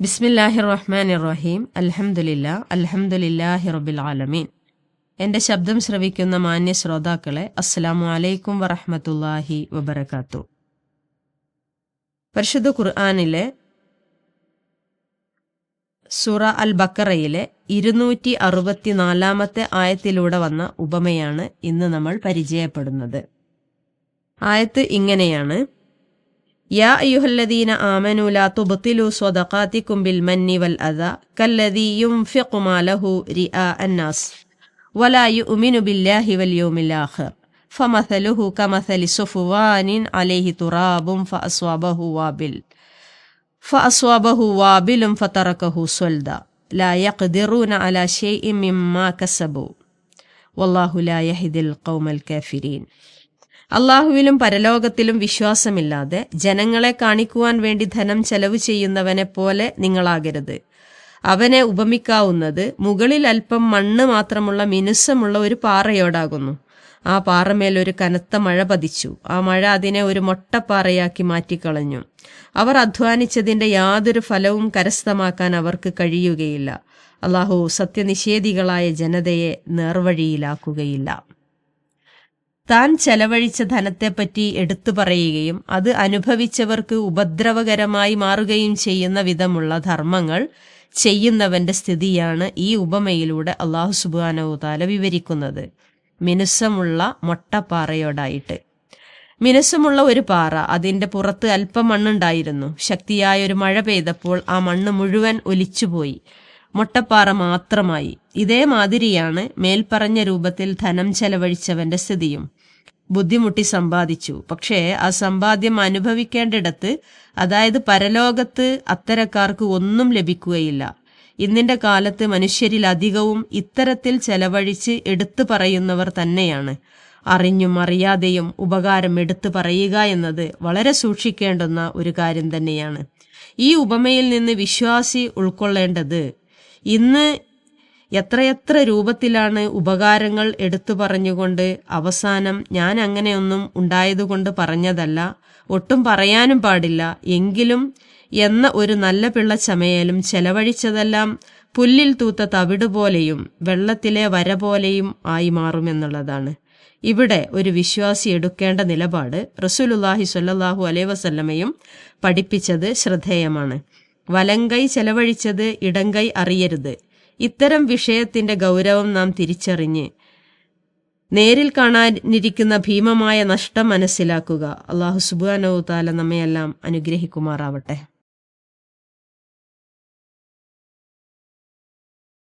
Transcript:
ബിസ്മില്ലാഹിർ റഹ്മാൻ റഹീം അലഹമുല്ല അലഹമുല്ലാഹി റബ്ബിൽ ആലമീൻ. എന്റെ ശബ്ദം ശ്രവിക്കുന്ന മാന്യ ശ്രോതാക്കളെ അസ്സലാമു അലൈക്കും വറഹമത്തല്ലാഹി വബർക്കാത്തു പരിശുദ്ധ ഖുർആാനിലെ സുറ അൽ ബക്കറയിലെ ഇരുന്നൂറ്റി അറുപത്തിനാലാമത്തെ ആയത്തിലൂടെ വന്ന ഉപമയാണ് ഇന്ന് നമ്മൾ പരിചയപ്പെടുന്നത്. ആയത്ത് ഇങ്ങനെയാണ്. يا أيها الذين آمنوا لا تبطلوا صدقاتكم بالمن والأذى كالذي ينفق ماله رئاء الناس ولا يؤمن بالله واليوم الآخر. فمثله كمثل صفوان عليه تراب فأصوابه وابل فأصوابه وابل فتركه صلدا لا يقدرون على شيء مما كسبوا. والله لا يهدي القوم الكافرين. അള്ളാഹുവിലും പരലോകത്തിലും വിശ്വാസമില്ലാതെ ജനങ്ങളെ കാണിക്കുവാൻ വേണ്ടി ധനം ചെലവ് ചെയ്യുന്നവനെ പോലെ നിങ്ങളാകരുത്. അവനെ ഉപമിക്കാവുന്നത് മുകളിൽ അല്പം മണ്ണ് മാത്രമുള്ള മിനുസമുള്ള ഒരു പാറയോടാകുന്നു. ആ പാറമേൽ ഒരു കനത്ത മഴ പതിച്ചു. ആ മഴ അതിനെ ഒരു മൊട്ടപ്പാറയാക്കി മാറ്റിക്കളഞ്ഞു. അവർ അധ്വാനിച്ചതിന്റെ യാതൊരു ഫലവും കരസ്ഥമാക്കാൻ അവർക്ക് കഴിയുകയില്ല. അള്ളാഹു സത്യനിഷേധികളായ ജനതയെ നേർവഴിയിലാക്കുകയില്ല. താൻ ചെലവഴിച്ച ധനത്തെപ്പറ്റി എടുത്തു പറയുകയും അത് അനുഭവിച്ചവർക്ക് ഉപദ്രവകരമായി മാറുകയും ചെയ്യുന്ന വിധമുള്ള ധർമ്മങ്ങൾ ചെയ്യുന്നവന്റെ സ്ഥിതിയാണ് ഈ ഉപമയിലൂടെ അള്ളാഹു സുബാനവുതാല വിവരിക്കുന്നത്. മിനുസമുള്ള മൊട്ടപ്പാറയോടായിട്ട്. മിനുസമുള്ള ഒരു പാറ അതിന്റെ പുറത്ത് അല്പം മണ്ണുണ്ടായിരുന്നു. ശക്തിയായ ഒരു മഴ പെയ്തപ്പോൾ ആ മണ്ണ് മുഴുവൻ ഒലിച്ചുപോയി. മൊട്ടപ്പാറ മാത്രമായി. ഇതേ മാതിരിയാണ് മേൽപ്പറഞ്ഞ രൂപത്തിൽ ധനം ചെലവഴിച്ചവന്റെ സ്ഥിതിയും. ബുദ്ധിമുട്ടി സമ്പാദിച്ചു. പക്ഷേ ആ സമ്പാദ്യം അനുഭവിക്കേണ്ടിടത്ത് അതായത് പരലോകത്ത് അത്തരക്കാർക്ക് ഒന്നും ലഭിക്കുകയില്ല. ഇന്നിന്റെ കാലത്ത് മനുഷ്യരിൽ അധികവും ഇത്തരത്തിൽ ചെലവഴിച്ച് എടുത്തു പറയുന്നവർ തന്നെയാണ്. അറിഞ്ഞും അറിയാതെയും ഉപകാരം എടുത്തു പറയുക എന്നത് വളരെ സൂക്ഷിക്കേണ്ടുന്ന ഒരു കാര്യം തന്നെയാണ്. ഈ ഉപമയിൽ നിന്ന് വിശ്വാസി ഉൾക്കൊള്ളേണ്ടത് ഇന്ന് എത്രയെത്ര രൂപത്തിലാണ് ഉപകാരങ്ങൾ എടുത്തു പറഞ്ഞുകൊണ്ട് അവസാനം ഞാൻ അങ്ങനെയൊന്നും ഉണ്ടായതുകൊണ്ട് പറഞ്ഞതല്ല. ഒട്ടും പറയാനും പാടില്ല. എങ്കിലും എന്ന ഒരു നല്ല പിള്ള ചമയലും ചെലവഴിച്ചതെല്ലാം പുല്ലിൽ തൂത്ത തവിട് പോലെയും വെള്ളത്തിലെ വര പോലെയും ആയി മാറുമെന്നുള്ളതാണ്. ഇവിടെ ഒരു വിശ്വാസി എടുക്കേണ്ട നിലപാട് റസൂലുല്ലാഹി സ്വല്ലല്ലാഹു അലൈ വസല്ലമയും പഠിപ്പിച്ചത് ശ്രദ്ധേയമാണ്. വലങ്കൈ ചെലവഴിച്ചത് ഇടങ്കൈ അറിയരുത്. ഇത്തരം വിഷയത്തിന്റെ ഗൗരവം നാം തിരിച്ചറിഞ്ഞ് നേരിൽ കാണാനിരിക്കുന്ന ഭീമമായ നഷ്ടം മനസ്സിലാക്കുക അള്ളാഹു സുബാനോ താല നമ്മയെല്ലാം അനുഗ്രഹിക്കുമാറാവട്ടെ.